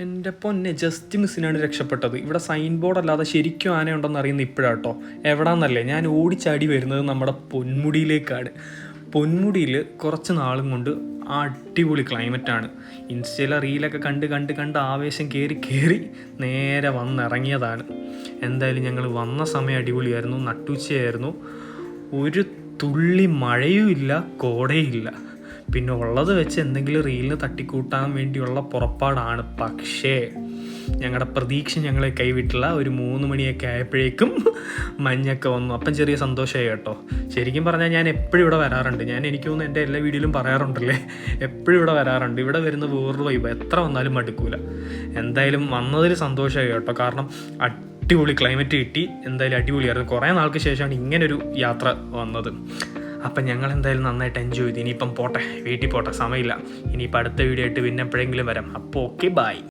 എന്റെ പൊന്നെ ജസ്റ്റ് മിസ്സിനാണ് രക്ഷപ്പെട്ടത്. ഇവിടെ സൈൻ ബോർഡ് അല്ലാതെ ശരിക്കും ആനയുണ്ടെന്ന് അറിയുന്ന ഇപ്പോഴാട്ടോ എവിടാന്നല്ലേ? ഞാൻ ഓടിച്ചാടി വരുന്നത് നമ്മുടെ പൊന്മുടിയിലേക്കാണ്. പൊന്മുടിയിൽ കുറച്ച് നാളും കൊണ്ട് അടിപൊളി ക്ലൈമറ്റാണ് ഇൻസ്റ്റയിലെ റീലൊക്കെ കണ്ട് കണ്ട് കണ്ട് ആവേശം കയറി കയറി നേരെ വന്നിറങ്ങിയതാണ്. എന്തായാലും ഞങ്ങൾ വന്ന സമയം അടിപൊളിയായിരുന്നു. നട്ടുച്ചയായിരുന്നു. ഒരു തുള്ളി മഴയും ഇല്ല കോടയും ഇല്ല പിന്നെ ഉള്ളത് വെച്ച് എന്തെങ്കിലും റീലിന് തട്ടിക്കൂട്ടാൻ വേണ്ടിയുള്ള പുറപ്പാടാണ്. പക്ഷേ ഞങ്ങളുടെ പ്രതീക്ഷ ഞങ്ങളെ കൈവിട്ടില്ല. ഒരു മൂന്ന് മണിയൊക്കെ ആയപ്പോഴേക്കും മഞ്ഞൊക്കെ വന്നു. അപ്പം ചെറിയ സന്തോഷമായി കേട്ടോ. ശരിക്കും പറഞ്ഞാൽ ഞാൻ എപ്പോഴും ഇവിടെ വരാറുണ്ട്. ഞാൻ എനിക്ക് തോന്നുന്നു എന്റെ എല്ലാ വീഡിയോയിലും പറയാറുണ്ടല്ലേ? എപ്പോഴും ഇവിടെ വരാറുണ്ട്. ഇവിടെ വരുന്ന വേറൊരു വൈബ് എത്ര വന്നാലും മടുക്കൂല. എന്തായാലും വന്നതിൽ സന്തോഷമായി കേട്ടോ. കാരണം അടിപൊളി ക്ലൈമറ്റ് കിട്ടി. എന്തായാലും അടിപൊളിയായിരുന്നു. കുറേ നാൾക്ക് ശേഷമാണ് ഇങ്ങനൊരു യാത്ര വന്നത്. അപ്പം ഞങ്ങൾ എന്തായാലും നന്നായിട്ട് എൻജോയ് ചെയ്തു. ഇനിയിപ്പം പോട്ടെ വീട്ടിൽ പോട്ടെ സമയമില്ല. ഇനിയിപ്പോൾ അടുത്ത വീഡിയോ ആയിട്ട് പിന്നെ എപ്പോഴെങ്കിലും വരാം. അപ്പോൾ ഓക്കെ ബൈ